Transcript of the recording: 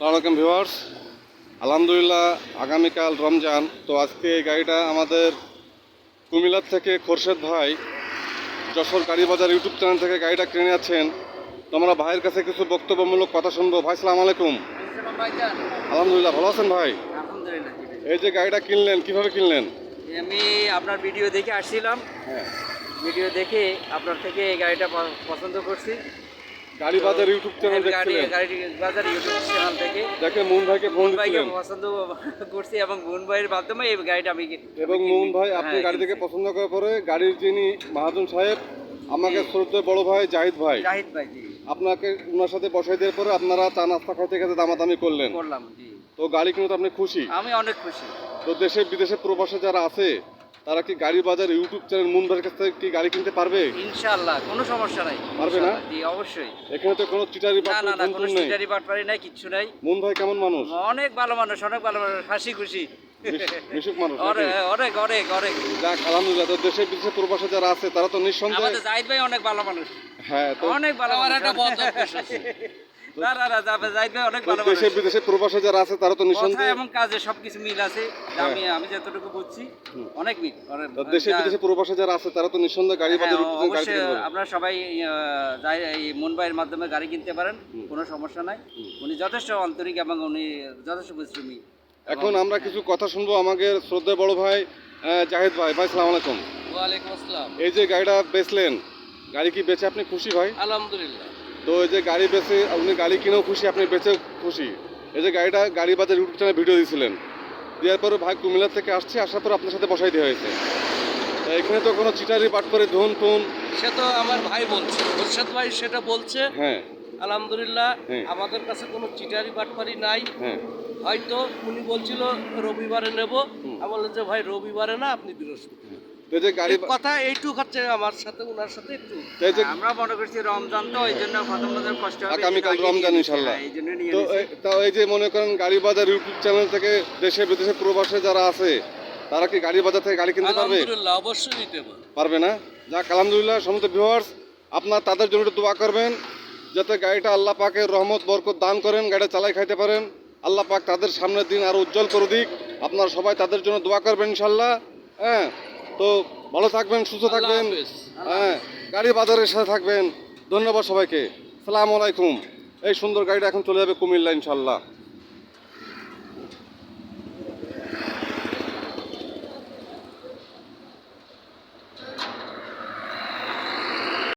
সালামালাইকুম ভিউয়ার্স। আলহামদুলিল্লাহ আগামীকাল রমজান। তো আজকে এই গাড়িটা আমাদের কুমিল্লার থেকে খোরশেদ ভাই যশোর গাড়ি বাজার ইউটিউব চ্যানেল থেকে গাড়িটা কিনে আছেন তো আমরা ভাইয়ের কাছে কিছু বক্তব্যমূলক কথা শুনব। ভাই সালাম আলাইকুম। আলহামদুলিল্লাহ ভালো আছেন ভাই? এই যে গাড়িটা কিনলেন কীভাবে কিনলেন? আমি আপনার ভিডিও দেখে আসছিলাম। হ্যাঁ। ভিডিও দেখে আপনার থেকে এই গাড়িটা পছন্দ করছি। গাড়ি বাজার ইউটিউব চ্যানেল দেখছিলেন? গাড়ি বাজার ইউটিউব চ্যানেল থেকে দেখে মুন ভাইকে ফোন ভাইকে পছন্দ করছি এবং বুন ভাইয়ের মাধ্যমে এই গাড়িটা আমি এবং মোহন ভাই আপনি হ্যাঁ, গাড়ি থেকে পছন্দ করার পরে গাড়ির যিনি মহাজন সাহেব আমাকে শ্রদ্ধেয় বড় ভাই জাহিদ ভাই জাহিদ ভাই জি। আপনাকে ওনার সাথে বসাই দেওয়ার পরে আপনারা চা নাস্তা খাইতে খাইতে দামাদামি করলেন। করলাম জি। তো গাড়ি কিনে তো আপনি খুশি? আমি অনেক খুশি। তো দেশে বিদেশে প্রবাসে যারা আছে তারা কি গাড়ি বাজার ইউটিউব চ্যানেল মুন ভাইয়ের কাছ থেকে কি গাড়ি কিনতে পারবে? ইনশাআল্লাহ কোনো সমস্যা নাই। পারবে না? জি অবশ্যই। এখানে তো কোনো চিটারি না না না কোনো সিটারি বাটপারি নাই কিচ্ছু নাই। মুন ভাই কেমন মানুষ? অনেক ভালো মানুষ অনেক ভালো মানুষ হাসি খুশি। মিশুক মানুষ অনেক নাকি? অনেক অনেক অনেক যাক আলহামদুলিল্লাহ তো দেশে বিদেশে প্রবাসে যারা আছে তারা তো নিঃসন্দেহে আমাদের জাহিদ ভাই অনেক ভালো মানুষ। হ্যাঁ তো অনেক ভালো মানুষ। না না না যাবে জাহিদ অনেক ভালো দেশে বিদেশে প্রবাসে যারা আছে তারা তো নিঃসন্দেহে এবং কাজে সবকিছু মিল আছে। আমি আমি যতটুকু বুঝছি অনেক মিল। দেশে বিদেশে প্রবাসে যারা আছে তারা তো নিঃসন্দেহে গাড়ি হ্যাঁ, বাজার অবশ্যই আপনারা সবাই যাই- এই মুম্বাইয়ের মাধ্যমে গাড়ি কিনতে পারেন কোনো সমস্যা নাই। উনি যথেষ্ট আন্তরিক এবং উনি যথেষ্ট পরিশ্রমী। এখন আমরা কিছু কথা শুনব আমাদের শ্রদ্ধা বড় ভাই জাহিদ ভাই। ভাই সালাম আলাইকুম। ওয়ালাইকুম আসসালাম। এই যে গাড়িটা বেচলেন গাড়ি কি বেচে আপনি খুশি ভাই? আলহামদুলিল্লাহ। তো এই যে গাড়ি বেচে আপনি গাড়ি কিনেও খুশি আপনি বেচে খুশি। এই যে গাড়িটা গাড়ি বাজার ইউটিউব চ্যানেলে ভিডিও দিয়েছিলেন। দেওয়ার পরে ভাই কুমিল্লা থেকে আসছে আসার পর আপনার সাথে বসাই দেওয়া হয়েছে। এখানে তো কোনো চিটারি পাট করে ধুন টুন? সে তো আমার ভাই বলছে। মোর্শেদ ভাই সেটা বলছে। হ্যাঁ। আলহামদুলিল্লাহ হ্যাঁ। আমাদের কাছে কোনো চিটারি বাটপারি নাই। হ্যাঁ। হয়তো উনি বলছিল রবিবারে নেব। আমি বললাম যে ভাই রবিবারে না আপনি বৃহস্পতি তো এই যে গাড়ি কথা এইটুক হচ্ছে আমার সাথে ওনার সাথে একটু। তো এই যে আমরা মনে করছি রমজান তো এই জন্য প্রথম প্রথম কষ্ট হবে আগামীকাল রমজান ইনশাল্লাহ। হ্যাঁ, তো। এই- যে মনে করেন গাড়ি বাজার ইউটিউব চ্যানেল থেকে দেশে বিদেশে প্রবাসে যারা আছে তারা কি গাড়ি বাজার থেকে গাড়ি কিনতে পারবে? আলহামদুলিল্লাহ অবশ্যই নিতে পারবে। না? যাক আলহামদুলিল্লাহ সমস্ত ভিউয়ার্স আপনার তাদের জন্য একটু দোয়া করবেন যাতে গাড়িটা আল্লাহ পাকের রহমত বরকত দান করেন গাড়িটা চালাই খাইতে পারেন। আল্লাহ পাক তাদের সামনের দিন আরও উজ্জ্বল করে দিক। আপনারা সবাই তাদের জন্য দোয়া করবেন ইনশাল্লাহ হ্যাঁ তো ভালো থাকবেন সুস্থ থাকবেন। হ্যাঁ গাড়ি বাজারের সাথে থাকবেন। ধন্যবাদ সবাইকে। সালাম আলাইকুম। এই সুন্দর গাড়িটা এখন চলে যাবে কুমিল্লা ইনশাল্লাহ